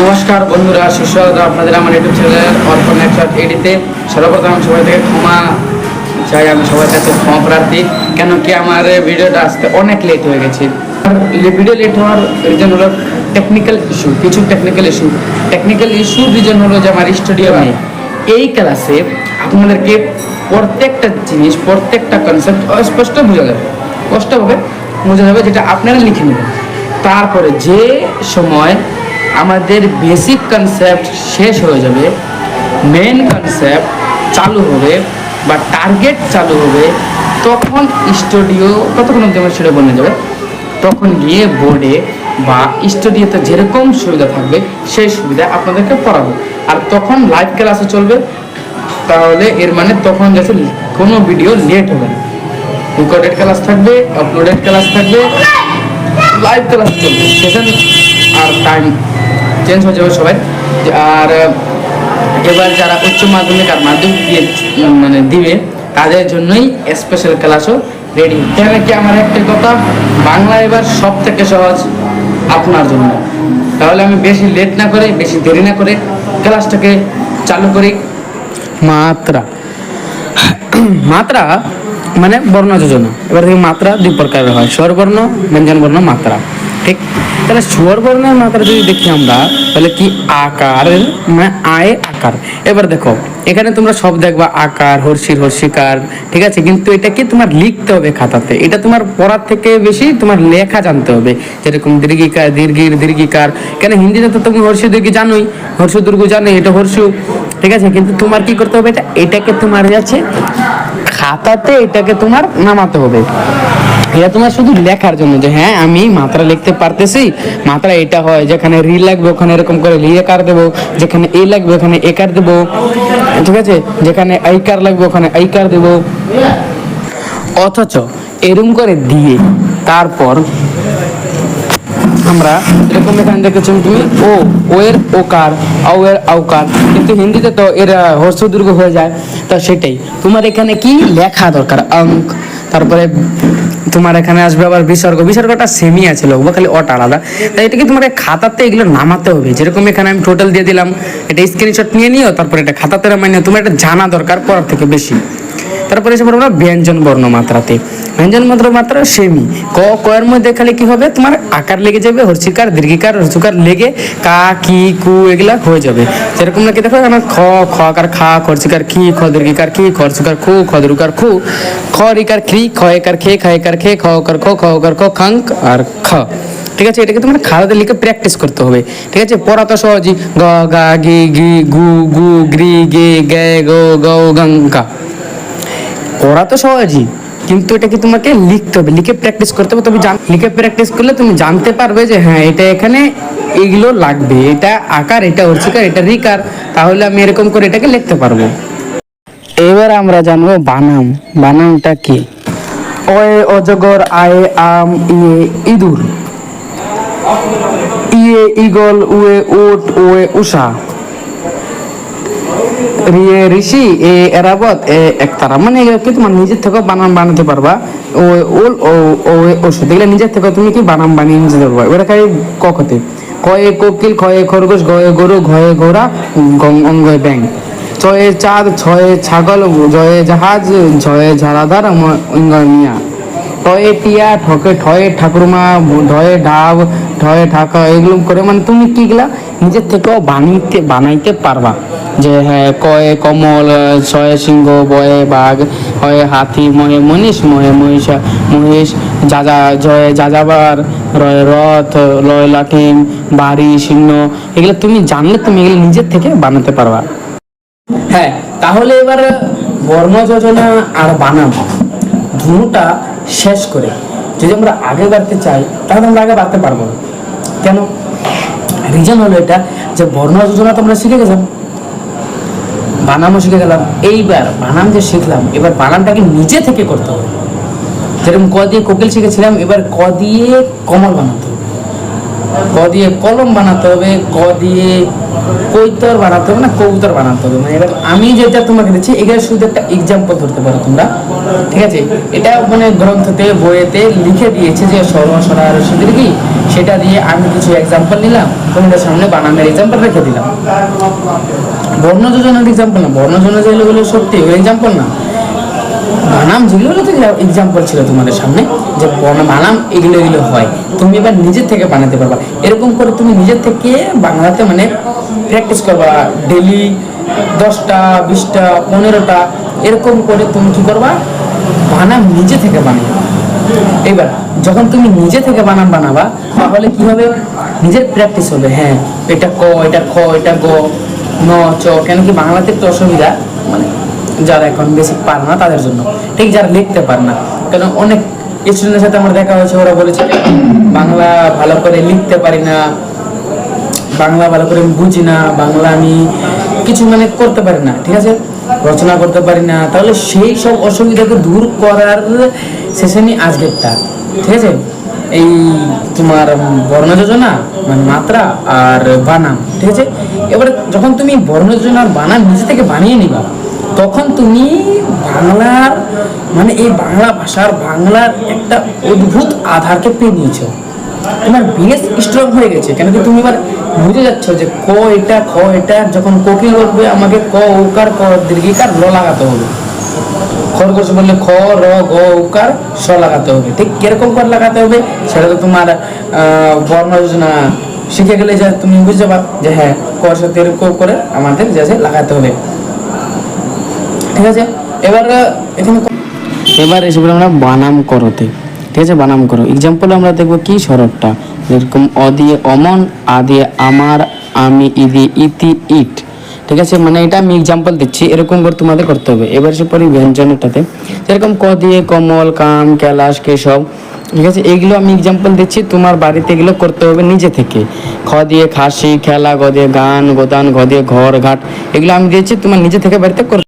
নমস্কার বন্ধুরা, সুস্বাগত আপনাদের আমার ইউটিউব চ্যানেল অর্পণ একশট এডিতে। সর্বপ্রথম সবাই থেকে ক্ষমা চাই, আমি সবার কাছে ক্ষমা প্রার্থী। কেন কি আমার ভিডিওটা আসতে অনেক লেট হয়ে গেছে। আর ভিডিও লেট হওয়ার রিজন হলো টেকনিক্যাল ইস্যু কিছু টেকনিক্যাল ইস্যু টেকনিক্যাল ইস্যুর রিজন হলো যে আমার স্টুডিও নেই। এই ক্লাসে আপনাদেরকে প্রত্যেকটা জিনিস, প্রত্যেকটা কনসেপ্ট স্পষ্ট বোঝা যাবে। স্পষ্টভাবে বোঝা যাবে যেটা আপনারা লিখে নেবেন। তারপরে যে সময় আমাদের বেসিক কনসেপ্ট শেষ হয়ে যাবে মেন কনসেপ্ট চালু হবে বা টার্গেট চালু হবে তখন স্টুডিও কতক্ষণ অব্দি আমার সেটা বনে যাবে? তখন গিয়ে বোর্ডে বা স্টুডিওতে যেরকম সুবিধা থাকবে সেই সুবিধা আপনাদেরকে পড়াবো। আর তখন লাইভ ক্লাসে চলবে, তাহলে এর মানে তখন যাতে কোনো ভিডিও লেট হবে না। রেকর্ডেড ক্লাস থাকবে আপলোডেড ক্লাস থাকবে লাইভ ক্লাস চলবে সেশন আর টাইম চেঞ্জ হয়ে যাবে সবাই। আর, এবার যারা উচ্চ মাধ্যমিক আর মাধ্যমিক দিয়ে মানে দিবে, তাদের জন্যই স্পেশাল ক্লাসও রেডি কেন কি আমার একটা কথা? বাংলা এবার সব থেকে সহজ আপনার জন্য। তাহলে আমি বেশি লেট না করে, বেশি দেরি না করে ক্লাসটাকে চালু করি। মাত্রা। মাত্রা মানে বর্ণ যোজনা। এবার মাত্রা দুই প্রকারের হয়। স্বরবর্ণ ব্যঞ্জন বর্ণ মাত্রা। ঠিক? তাহলে স্বরবর্ণের মাত্রা যদি দেখি আমরা, তাহলে কি আকার? মানে আয় আকার। এবার দেখো, এখানে তোমরা সব দেখবা আকার, হর্ষির হর্ষিকার, ঠিক আছে? কিন্তু এটা কি তোমার লিখতে হবে খাতাতে? এটা তোমার পড়ার থেকে বেশি তোমার লেখা জানতে হবে। যেরকম দীর্ঘিকার দীর্ঘির, দীর্ঘিকার। কেন হিন্দিতে তো তুমি হর্ষ দীর্ঘি জানোই। হর্ষ দুর্গ জানো এটা হর্ষ, ঠিক আছে? কিন্তু তোমার কি করতে হবে? এটা এটাকে তোমার যাচ্ছে খাতাতে এটাকে তোমার নামাতে হবে। এটা তোমার শুধু লেখার জন্য যে হ্যাঁ আমি মাত্রা লিখতে পারতেছি, মাত্রা এটা হয়, যেখানে রি লাগবে, ওখানে এরকম করে রি কার দেবো, যেখানে এ লাগবে, ওখানে এ কার দেবো, ঠিক আছে? যেখানে আই কার লাগবে, ওখানে আই কার দেবো। অথচ এরম করে দিয়ে, তারপর আমরা এরকম এখানে দেখেছ তুমি, ও ও এর ওকার আও এর আউকার কিন্তু হিন্দিতে তো এর হর্ষ দুর্গ হয়ে যায়। তা সেটাই। তোমার এখানে কি লেখা দরকার? অঙ্ক, তারপরে তোমার এখানে আসবে আবার বিসর্গ। বিসর্গটা সেমই আছে লোক বা খালি অট আলাদা। তাই এটাকে তোমাকে খাতাতে এগুলো নামাতে হবে। যেরকম এখানে আমি টোটাল দিয়ে দিলাম, এটা স্ক্রিনশট নিয়ে নিও, তারপর এটা খাতাতে নামাই নিও। তোমার এটা জানা দরকার, পড়ার থেকে বেশি। তারপরে এসে আমরা ব্যঞ্জন বর্ণ মাত্রাতে ব্যঞ্জন মাত্রা মাত্রা সেমি। ক, কয়ের মধ্যে খালি কি হবে? তোমার আকার লেগে যাবে, হর্ষিকার, দীর্ঘিকার হর্ষিকার লেগে কা, কি, কু এগুলা হয়ে যাবে। যেরকম নাকি দেখো আমার খ খ আকার খা খরচিকার খি খ দীর্ঘিকার কি খরচিকার খু খ দীর্ঘিকার খু খ রিকার খ্রি, খ একার খে, খ একার খে, খ ওকার খ খ ওকার খ খাঙ্ক আর খ। ঠিক আছে? এটাকে তোমার খাতাতে লিখে প্র্যাকটিস করতে হবে। ঠিক আছে? পড়া তো সহজই। গ, গা, গি গি, গু গু, গ্রি, গে গে, গো, গৌ গং গা পড়া তো সহজই। কিন্তু এটা কি তোমাকে লিখতে হবে? লিখে প্র্যাকটিস করতে হবে। তুমি লিখে প্র্যাকটিস করলে তুমি জানতে পারবে যে হ্যাঁ এটা এখানে এইগুলো লাগবে। এটা আকার, এটা অর্চিকার, এটা রিকার। তাহলে আমি এরকম করে এটাকে লিখতে পারব। এবার আমরা জানব বানাম। বানামটা কি? ওয়ে অজগর, আয়ে আম ইয়ে ইঁদুর। ইয়ে ইগল, উয়ে উট ওয়ে উষা। ঋষি, এ এরাবত, এ একতারা। মানে এগুলো কি তোমার নিজের থেকে বানান বানাতে পারবা? ও ওল ওষুধ এগুলো নিজের থেকে তুমি কি বানান বানিয়ে নিতে পারবা? এবার খাই কখতে কয়ে কোকিল খয়ে খরগোশ, গয়ে গরু, ঘয়ে ঘোড়া, গং, অঙ্গয়ে ব্যাং ছয়ে চাঁদ, ছয়ে ছাগল, জয়ে জাহাজ ঝাড়াদার অঙ্গয় মিয়া। টয়ে টিয়া, ঠকে ঠয়ে ঠাকুরমা ঢয়ে ঢাব ঢয়ে ঢাকা, এগুলো করে মানে তুমি কি কিগুলা নিজের থেকেও বানাইতে বানাইতে পারবা? যে হ্যাঁ কয়ে কমল, ছয়ে সিংহ, বয়ে বাঘ, হয়ে হাতি, মহে মনীষ, মহে মহিষা মহেশ যাজা জয়ে যাযাবার রয়ে রথ, লয় লাঠিম, বাড়ি সিংহ এগুলো তুমি জানলে তুমি এগুলো নিজের থেকে বানাতে পারবা। হ্যাঁ তাহলে এবার বর্ণ যোজনা আর বানাম দুটা শেষ করে যদি আমরা আগে বাড়তে চাই, তাহলে আমরা আগে বাড়তে পারব। না কেন? রিজন হলো এটা যে বর্ণ যোজনা তো আমরা শিখে গেলাম বানামও শিখে গেলাম, এইবার বানাম যে শিখলাম, এবার বানামটাকে নিজে থেকে করতে হবে। যেরকম ক দিয়ে কোকিল শিখেছিলাম, এবার ক দিয়ে কমল বানাতে হবে। ক দিয়ে কলম বানাতে হবে, ক দিয়ে কৈতর বানাতে হবে, না কবুতর বানাতে হবে। মানে এবার আমি যেটা তোমাকে দিচ্ছি, এখানে শুধু একটা এক্সাম্পল ধরতে পারো তোমরা। ঠিক আছে? এটা মানে গ্রন্থতে, বইয়েতে লিখে দিয়েছে যে সর্বসরা রসিদের কি? সেটা দিয়ে আমি কিছু এক্সাম্পল নিলাম, তোমাদের সামনে বানানের এক্সাম্পল রেখে দিলাম। বর্ণ যোজনার এক্সাম্পল না, বর্ণ যোজনা যেগুলো হলো সত্যি, ওই এক্সাম্পল না। বানাম যেগুলো হলো তো এক্সাম্পল ছিল তোমাদের সামনে, যে বানাম, এগুলো এগুলো হয়। তুমি এবার নিজের থেকে বানাতে পারবা। এরকম করে তুমি নিজের থেকে বাংলাতে মানে প্র্যাকটিস করবা ডেলি দশটা, বিশটা, পনেরোটা, এরকম করে তুমি কি করবা? বানাম নিজে থেকে বানিয়ে এবার, যখন তুমি নিজে থেকে বানান বানাবা, তাহলে কি হবে নিজের প্র্যাকটিস হবে? হ্যাঁ এটা ক, এটা খ, এটা গ, ন, চ, কেন কি বাংলাতে একটু অসুবিধা মানে যারা এখন বেসিক পারে না তাদের জন্য। ঠিক যারা লিখতে পার না। কারণ অনেক স্টুডেন্টের সাথে আমার দেখা হয়েছে, ওরা বলেছে, বাংলা ভালো করে লিখতে পারি না, বাংলা ভালো করে বুঝি না, বাংলা আমি কিছু মানে করতে পারি না। ঠিক আছে? রচনা করতে পারি না। তাহলে সেই সব অসুবিধাকে দূর করার সেশনই আজকেরটা। ঠিক আছে? এই তোমার বর্ণ যোজনা মানে মাত্রা আর বানাম ঠিক আছে? এবারে যখন তুমি বর্ণ যোজনা আর বানাম নিজে থেকে বানিয়ে নিবা, তখন তুমি বাংলার মানে এই বাংলা ভাষার বাংলার একটা অদ্ভুত আধারকে পেয়ে নিয়েছো। তোমার বেস স্ট্রং হয়ে গেছে। কেন কি তুমি এবার বুঝে যাচ্ছ যে ক এটা, খ এটা, যখন কোকিল বলবে, আমাকে ক উকার ক, দীর্ঘিকার ল লাগাতে হবে। খরগোশ বললে, খ, র, গ উকার স লাগাতে হবে। ঠিক কীরকম করে লাগাতে হবে? সেটা তো তোমার বর্ণ যোজনা শিখে গেলে যে তুমি বুঝতে পার, যে হ্যাঁ ক এর সাথে এরকম করে আমাদের যে আছে লাগাতে হবে। ঠিক আছে? এবার এখানে এবার এসে আমরা বানাম করতে। ঠিক আছে বানাম করো। এক্সাম্পল আমরা দেখব কি স্বরটা যেরকম অ দিয়ে অমন আ দিয়ে আমার, আমি ই দিয়ে ইতি, ইট। ঠিক আছে? মানে এটা আমি এক্সাম্পল দিচ্ছি, এরকম করে তোমাদের করতে হবে। এবার সে পরে ব্যঞ্জনেরটাতে। যেরকম ক দিয়ে কমল কাম ক্যালাস কেশব। ঠিক আছে? এগুলো আমি এক্সাম্পল দিচ্ছি, তোমার বাড়িতে এগুলো করতে হবে নিজে থেকে। খ দিয়ে খাসি, খেলা গ দিয়ে গান, গোদান ঘ দিয়ে ঘর, ঘাট। এগুলো আমি দিয়েছি, তোমার নিজে থেকে বাড়িতে করতে